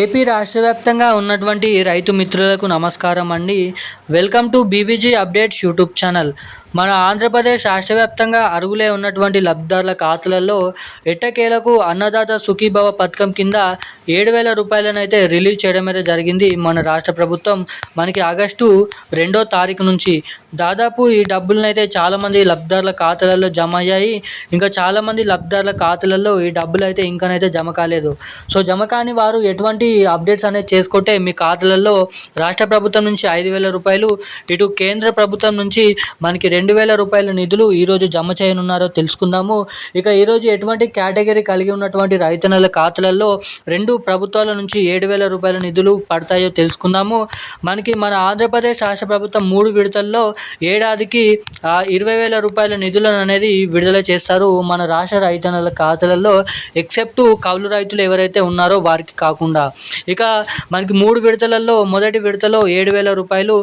AP రాష్ట్ర వ్యాప్తంగా ఉన్నటువంటి రైతు మిత్రులకు నమస్కారం అండి. Welcome to BVG updates YouTube channel. మన ఆంధ్రప్రదేశ్ రాష్ట్ర వ్యాప్తంగా అరుగులే ఉన్నటువంటి లబ్ధిదారుల ఖాతాలలో ఎట్టకేలకు అన్నదాత సుఖీభవ పథకం కింద ఏడు వేల రూపాయలనైతే రిలీజ్ చేయడం అయితే జరిగింది. మన రాష్ట్ర ప్రభుత్వం మనకి ఆగస్టు రెండో తారీఖు నుంచి దాదాపు ఈ డబ్బులను అయితే చాలామంది లబ్ధిదారుల ఖాతాలలో జమ అయ్యాయి. ఇంకా చాలామంది లబ్ధిదారుల ఖాతాలలో ఈ డబ్బులు అయితే ఇంకానైతే జమ కాలేదు. సో జమ కాని వారు ఎటువంటి అప్డేట్స్ అనేది చేసుకుంటే మీ ఖాతాలలో రాష్ట్ర ప్రభుత్వం నుంచి ఐదు వేల రూపాయలు ఇటు కేంద్ర ప్రభుత్వం నుంచి మనకి రెండు వేల రూపాయల నిధులు ఈరోజు జమ చేయనున్నారో తెలుసుకుందాము. ఇక ఈరోజు ఎటువంటి కేటగిరీ కలిగి ఉన్నటువంటి రైతన్నల ఖాతాలలో రెండు ప్రభుత్వాల నుంచి ఏడు వేల రూపాయల నిధులు పడతాయో తెలుసుకుందాము. మనకి మన ఆంధ్రప్రదేశ్ రాష్ట్ర ప్రభుత్వం మూడు విడతల్లో ఏడాదికి ఇరవై వేల రూపాయల నిధులను అనేది విడుదల చేస్తారు. మన రాష్ట్ర రైతన్నల ఖాతాలలో ఎక్సెప్ట్ కౌలు రైతులు ఎవరైతే ఉన్నారో వారికి కాకుండా. ఇక మనకి మూడు విడతలలో మొదటి విడతలో ఏడు వేల రూపాయలు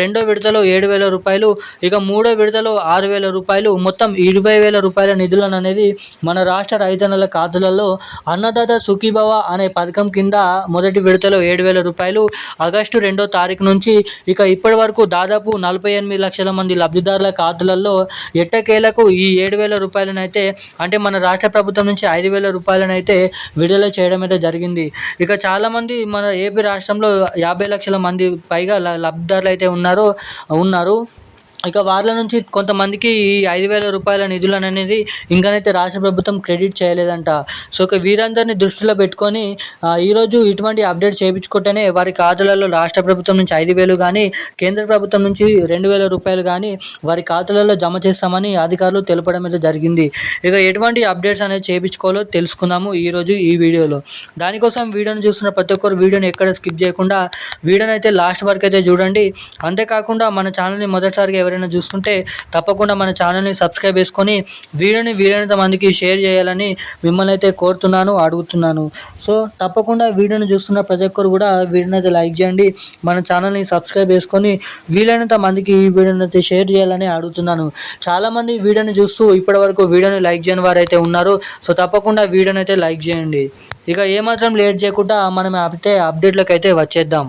రెండో విడతలో ఏడు వేల రూపాయలు ఇక మూడో విడతలో ఆరు వేల రూపాయలు మొత్తం ఇరవై వేల రూపాయల నిధులను అనేది మన రాష్ట్ర రైతన్నల ఖాతాలలో అన్నదాత సుఖీభవ అనే పథకం కింద మొదటి విడతలో ఏడు వేల రూపాయలు ఆగస్టు రెండో తారీఖు నుంచి ఇక ఇప్పటి వరకు దాదాపు నలభై ఎనిమిది లక్షల మంది లబ్ధిదారుల ఖాతాలలో ఎట్టకేలకు ఈ ఏడు వేల రూపాయలనైతే అంటే మన రాష్ట్ర ప్రభుత్వం నుంచి ఐదు వేల రూపాయలనైతే విడుదల చేయడం అయితే జరిగింది. ఇక చాలామంది మన ఏపీ రాష్ట్రంలో యాభై లక్షల మంది పైగా ల- లబ్ధిదారులు అయితే ఉన్నారో ఉన్నారు. ఇక వారిల నుంచి కొంతమందికి ఈ ఐదు వేల రూపాయల నిధులను అనేది ఇంకనైతే రాష్ట్ర ప్రభుత్వం క్రెడిట్ చేయలేదంట. సో ఇక వీరందరినీ దృష్టిలో పెట్టుకొని ఈరోజు ఇటువంటి అప్డేట్ చేయించుకుంటేనే వారి ఖాతాలలో రాష్ట్ర ప్రభుత్వం నుంచి ఐదు వేలు కానీ కేంద్ర ప్రభుత్వం నుంచి రెండు వేల రూపాయలు కానీ వారి ఖాతాలలో జమ చేస్తామని అధికారులు తెలపడం అయితే జరిగింది. ఇక ఎటువంటి అప్డేట్స్ అనేది చేయించుకోవాలో తెలుసుకుందాము ఈరోజు ఈ వీడియోలో. దానికోసం వీడియోని చూస్తున్న ప్రతి ఒక్కరు వీడియోని ఎక్కడ స్కిప్ చేయకుండా వీడియోని అయితే లాస్ట్ వరకు అయితే చూడండి. అంతేకాకుండా మన ఛానల్ని మొదటిసారిగా ఎవరైనా చూస్తుంటే తప్పకుండా మన ఛానల్ని సబ్స్క్రైబ్ చేసుకొని వీడియోని వీలైనంత మందికి షేర్ చేయాలని మిమ్మల్ని అయితే కోరుతున్నాను అడుగుతున్నాను. సో తప్పకుండా వీడియోని చూస్తున్న ప్రతి ఒక్కరు కూడా వీడియోని అయితే లైక్ చేయండి మన ఛానల్ని సబ్స్క్రైబ్ చేసుకొని వీలైనంత మందికి ఈ వీడియోని అయితే షేర్ చేయాలని అడుగుతున్నాను. చాలామంది వీడియోని చూస్తూ ఇప్పటివరకు వీడియోని లైక్ చేయని వారు అయితే ఉన్నారు సో తప్పకుండా వీడియోని అయితే లైక్ చేయండి. ఇక ఏమాత్రం లేట్ చేయకుండా మనం అయితే అప్డేట్లోకి అయితే వచ్చేద్దాం.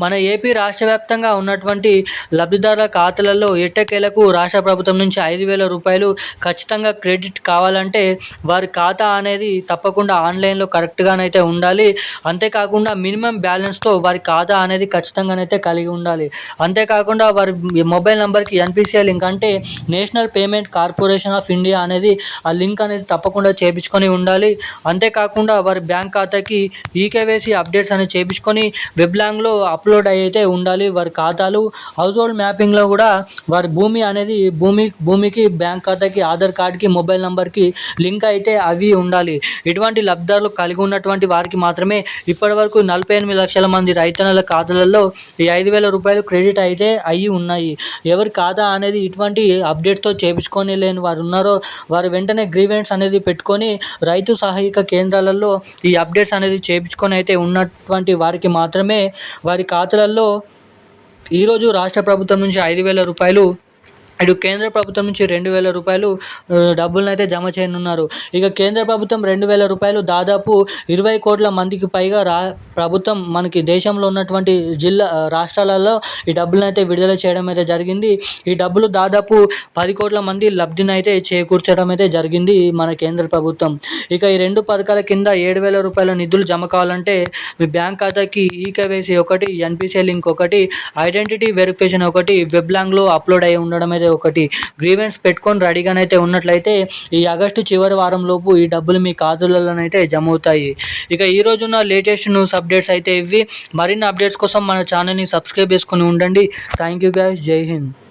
మన ఏపీ రాష్ట్ర వ్యాప్తంగా ఉన్నటువంటి లబ్ధిదారుల ఖాతాలలో ఎట్టకేలకు రాష్ట్ర ప్రభుత్వం నుంచి ఐదు వేల రూపాయలు ఖచ్చితంగా క్రెడిట్ కావాలంటే వారి ఖాతా అనేది తప్పకుండా ఆన్లైన్లో కరెక్ట్గానైతే ఉండాలి. అంతేకాకుండా మినిమం బ్యాలెన్స్తో వారి ఖాతా అనేది ఖచ్చితంగానైతే కలిగి ఉండాలి. అంతేకాకుండా వారి మొబైల్ నెంబర్కి ఎన్పిసిఐ లింక్ అంటే national payment corporation of India అనేది ఆ లింక్ అనేది తప్పకుండా చేపించుకొని ఉండాలి. అంతేకాకుండా వారి బ్యాంక్ ఖాతాకి ఈకేవైసీ అప్డేట్స్ అనేది చేపించుకొని వెబ్లాంగ్లో అప్ అప్లోడ్ అయితే ఉండాలి. వారి ఖాతాలు హౌస్ హోల్డ్ మ్యాపింగ్లో కూడా వారి భూమి అనేది భూమి భూమికి బ్యాంక్ ఖాతాకి ఆధార్ కార్డ్కి మొబైల్ నెంబర్కి లింక్ అయితే అవి ఉండాలి. ఇటువంటి లబ్ధాలు కలిగి ఉన్నటువంటి వారికి మాత్రమే ఇప్పటివరకు నలభై ఎనిమిది లక్షల మంది రైతన్నల ఖాతాలలో ఈ ఐదు వేల రూపాయలు క్రెడిట్ అయితే అయ్యి ఉన్నాయి. ఎవరి ఖాతా అనేది ఇటువంటి అప్డేట్తో చేపించుకొని లేని వారు ఉన్నారో వారు వెంటనే గ్రీవెంట్స్ అనేది పెట్టుకొని రైతు సహాయక కేంద్రాలలో ఈ అప్డేట్స్ అనేది చేపించుకొని అయితే ఉన్నటువంటి వారికి మాత్రమే వారి ఖాతాలలో ఈరోజు రాష్ట్ర ప్రభుత్వం నుంచి ఐదు వేల రూపాయలు ఇటు కేంద్ర ప్రభుత్వం నుంచి రెండు వేల రూపాయలు డబ్బులను అయితే జమ చేయనున్నారు. ఇక కేంద్ర ప్రభుత్వం రెండు వేల రూపాయలు దాదాపు ఇరవై కోట్ల మందికి పైగా రా ప్రభుత్వం మనకి దేశంలో ఉన్నటువంటి జిల్లా రాష్ట్రాలలో ఈ డబ్బులను అయితే విడుదల చేయడం అయితే జరిగింది. ఈ డబ్బులు దాదాపు పది కోట్ల మంది లబ్ధిని అయితే చేకూర్చడం అయితే జరిగింది మన కేంద్ర ప్రభుత్వం. ఇక ఈ రెండు పథకాల కింద ఏడు వేల రూపాయల నిధులు జమ కావాలంటే మీ బ్యాంక్ ఖాతాకి ఈకేవైసీ ఒకటి ఎన్పిసిఐ లింక్ ఒకటి ఐడెంటిటీ వెరిఫికేషన్ ఒకటి వెబ్లాంగ్లో అప్లోడ్ అయి ఉండడం అయితే ఒకటి. గ్రీవెన్స్ పెట్టుకొని రెడీగానైతే ఉన్నట్లయితే ఈ ఆగస్టు చివరి వారం లోపు ఈ డబ్బులు మీ ఖాతాలలోనైతే జమ అవుతాయి ఇక ఈ రోజున్న లేటెస్ట్ న్యూస్ అప్డేట్స్ అయితే ఇవి. మరిన్ని అప్డేట్స్ కోసం మన ఛానల్ని సబ్స్క్రైబ్ చేసుకొని ఉండండి. థ్యాంక్ యూ గైస్ జై హింద్.